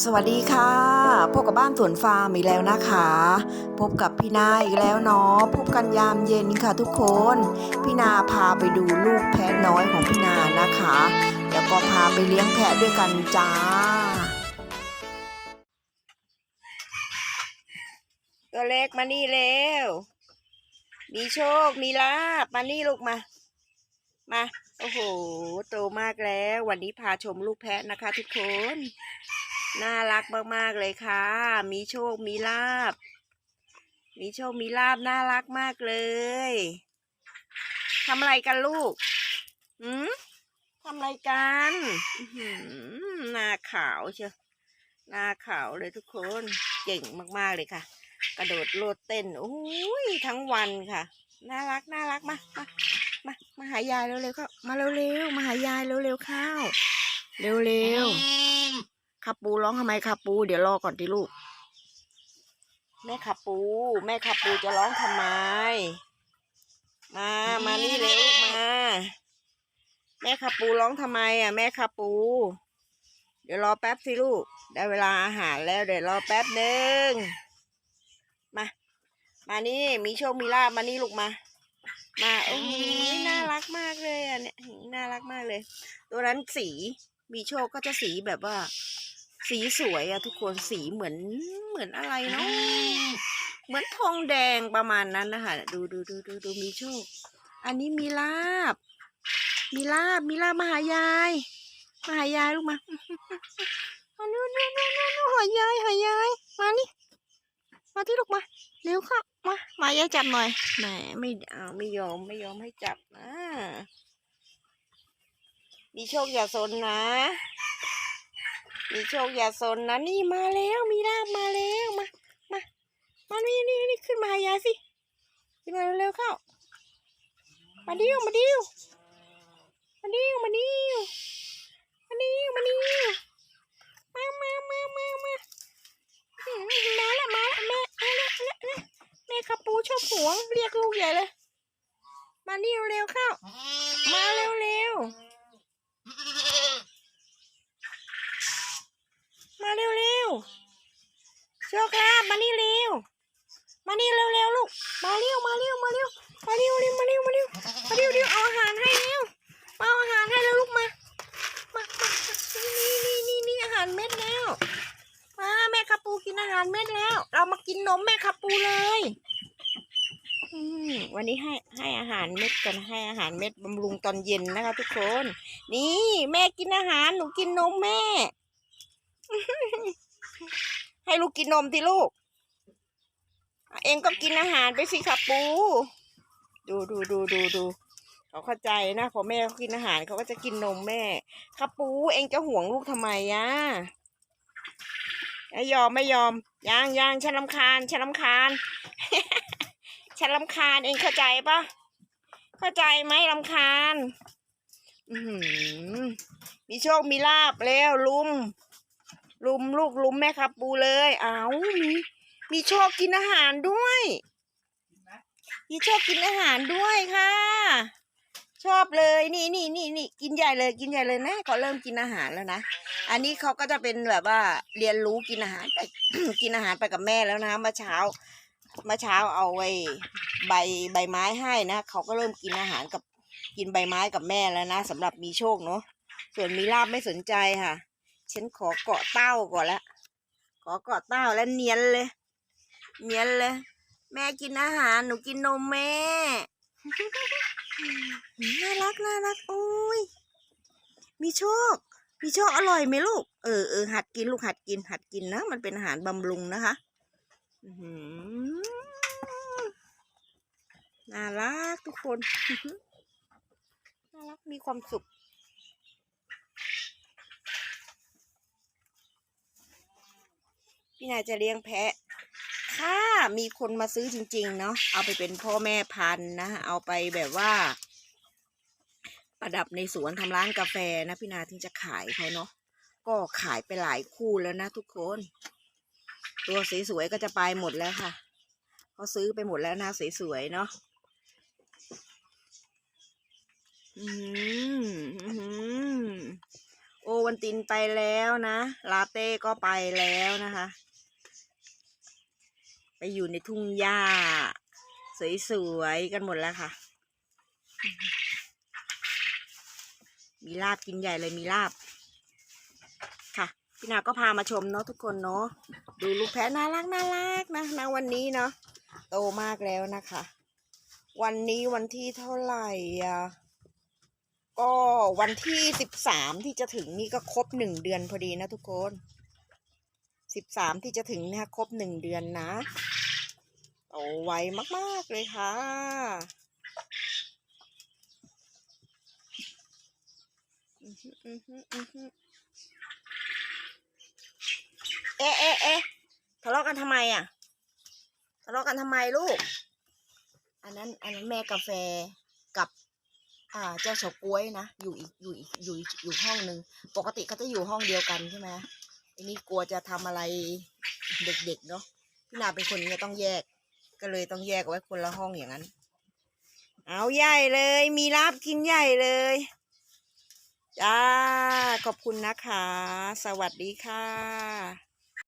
สวัสดีค่ะ พบกับบ้านสวนฟาร์มอีกแล้วนะคะ พบกับพี่นาอีกแล้วเนาะพบกันยามเย็นค่ะทุกคน พี่นาพาไปดูลูกแพะน้อยของพี่นานะคะ แล้วก็พาไปเลี้ยงแพะด้วยกันจ้า ตัวเล็กมานี่เร็ว มีโชคมีลาบมานี่ลูกมา มา โอ้โห โตมากแล้ว วันนี้พาชมลูกแพะนะคะ ทุกคน น่ารักมากๆเลยค่ะ มีโชคมีลาบ มีโชคมีลาบน่ารักมากเลยทำอะไรกันลูกหืมทำอะไรกันอื้อหือหน้าขาวเชียวหน้าขาวเลยทุกคน เก่งมากๆเลยค่ะ กระโดดโลดเต้นโอ้ยทั้งวันค่ะ น่ารักน่ารักมามามามาหายายเร็วๆเข้ามาเร็วๆมาหายายเร็วๆเข้าเร็วๆ ขับปูร้องทำไมขับปู เดี๋ยวรอก่อนดิลูก แม่ขับปู แม่ขับปูจะร้องทำไม มา มานี่เร็วลูกมา แม่ขับปูร้องทำไมอะ แม่ขับปู เดี๋ยวรอแป๊บสิลูก ได้เวลาอาหารแล้วเดี๋ยวรอแป๊บหนึ่งมา มานี่มีโชคมีลาบมานี่ลูกมา มาโอ้โหน่ารักมากเลยอะเนี่ยน่ารักมากเลย ตัวนั้นสีมีโชคก็จะสีแบบว่า สีสวยอะทุกคนสีเหมือนเหมือนอะไรเนาะเหมือนทองแดงประมาณนั้นนะคะดูดูดูดูดูมีโชค อันนี้มีลาบ มีลาบมีลาบมาหายายมาหายายลูกมาเอานู่นนู่นนู่นนู่นหายายหายายมานี่มาที่ลูกมาเร็วเข้ามามายายจับหน่อยแหมไม่เอาไม่ยอมไม่ยอมให้จับนะมีโชคอย่าสนนะ มีโชคอย่าสนนะนี่มาแล้วมีลาบมาแล้วมามามานี่นี่นี่ขึ้นมาหายายสิขึ้นมาเร็วๆเข้ามาดิ้วมาดิ้วมาดิ้วมาดิ้วมาดิ้วมาดิ้วมามามามามามาละมาละแม่เอาละเอาละเอาละแม่ขับปูชอบหัวเรียกลูกใหญ่เลย มานี่เร็วเข้ามาเร็วๆมา เร็วๆโชคลาภมานี่เร็ว มานี่เร็วๆลูก มาเร็วมาเร็วมาเร็วมาเร็วเร็วมาเร็วมาเร็วมาเร็วเร็วเอาอาหารให้เร็วเอาอาหารให้แล้วลูกมา มามานี่นี่นี่นี่อาหารเม็ดแล้วมาแม่คาปูกินอาหารเม็ดแล้ว เรามากินนมแม่คาปูเลยวันนี้ให้ให้อาหารเม็ดกันให้อาหารเม็ดบำรุงตอนเย็นนะคะ ทุกคน นี่แม่กินอาหารหนูกินนมแม่ ให้ลูกกินนมที่ลูก เองก็กินอาหารไปสิครับปู ดูดูดูดูดูเขาเข้าใจนะพอแม่เขากินอาหารเขาก็จะกินนมแม่ครับปูเองจะห่วงลูกทำไมอะไม่ยอมไม่ยอมยังยังฉันลำคาญฉันลำคาญฉันลำคาญเองเข้าใจปะเข้าใจไหมลำคาญอือหือมีโชคมีลาบแล้วลุม ลุมลูกลุมแม่ครับปูเลย เอามีมีโชคกินอาหารด้วย มีโชคกินอาหารด้วยค่ะ ชอบเลยนี่นี่นี่นี่กินใหญ่เลยกินใหญ่เลยนะเขาเริ่มกินอาหารแล้วนะอันนี้เขาก็จะเป็นแบบว่าเรียนรู้กินอาหารไปกินอาหารไปกับแม่แล้วนะเมื่อเช้าเมื่อเช้าเอาไว้ใบใบไม้ให้นะเขาก็เริ่มกินอาหารกับกินใบไม้กับแม่แล้วนะสำหรับมีโชคเนาะส่วนมีลาบไม่สนใจค่ะ ฉันขอเกาะเต้าก่อนละขอเกาะเต้าแล้วเนียนเลย เนียนเลย แม่กินอาหารหนูกินนมแม่ น่ารักน่ารักโอ้ยมีโชค มีโชคอร่อยไหมลูก เออเออหัดกินลูกหัดกิน หัดกินนะ มันเป็นอาหารบำรุงนะคะน่ารักทุกคน น่ารักมีความสุข พี่นายจะเลี้ยงแพะ ถ้ามีคนมาซื้อจริง ๆ เนาะเอาไปเป็นพ่อแม่พันธุ์นะเอาไปแบบว่า ประดับในสวนทำร้านกาแฟนะพี่นาถึงจะขายเขาเนาะก็ขายไปหลายคู่แล้วนะทุกคน ตัวสวยๆก็จะไปหมดแล้วค่ะเขาซื้อไปหมดแล้วนะสวยๆเนาะอืมอื้อหือโอวันตินไปแล้วนะ ลาเต้ก็ไปแล้วนะคะ ไปอยู่ในทุ่งหญ้า สวยๆ กันหมดแล้วค่ะ มีลาบกินใหญ่เลยมีลาบ ค่ะ พี่นาก็พามาชมเนาะทุกคนเนาะดูลูกแพะน่ารักน่ารักนะนะวันนี้เนาะโตมากแล้วนะคะ วันนี้วันที่เท่าไหร่อะก็วันที่สิบสามที่จะถึงนี่ก็ครบหนึ่งเดือนพอดีนะทุกคน สิบสามที่จะถึงนะคะครบหนึ่งเดือนนะโตไวมาก ๆ เลยค่ะ เอ๊ะเอ๊ะเอ๊ะทะเลาะกันทำไมอะ ทะเลาะกันทำไมลูก อันนั้น อันนั้นแม่กาแฟกับ อ่า เจ้าเฉาก้วยนะ อยู่อีก อยู่อีก อยู่อีกอยู่ห้องหนึ่ง ปกติเขาจะอยู่ห้องเดียวกันใช่ไหม อ้นี่กลัวจะทำอะไรเด็กๆเนาะพี่นาเป็นคนเนี้ยต้องแยก ก็เลยต้องแยกไว้คนละห้องอย่างนั้น เอาใหญ่เลย มีลาบกินใหญ่เลยจ้าขอบคุณนะคะ สวัสดีค่ะ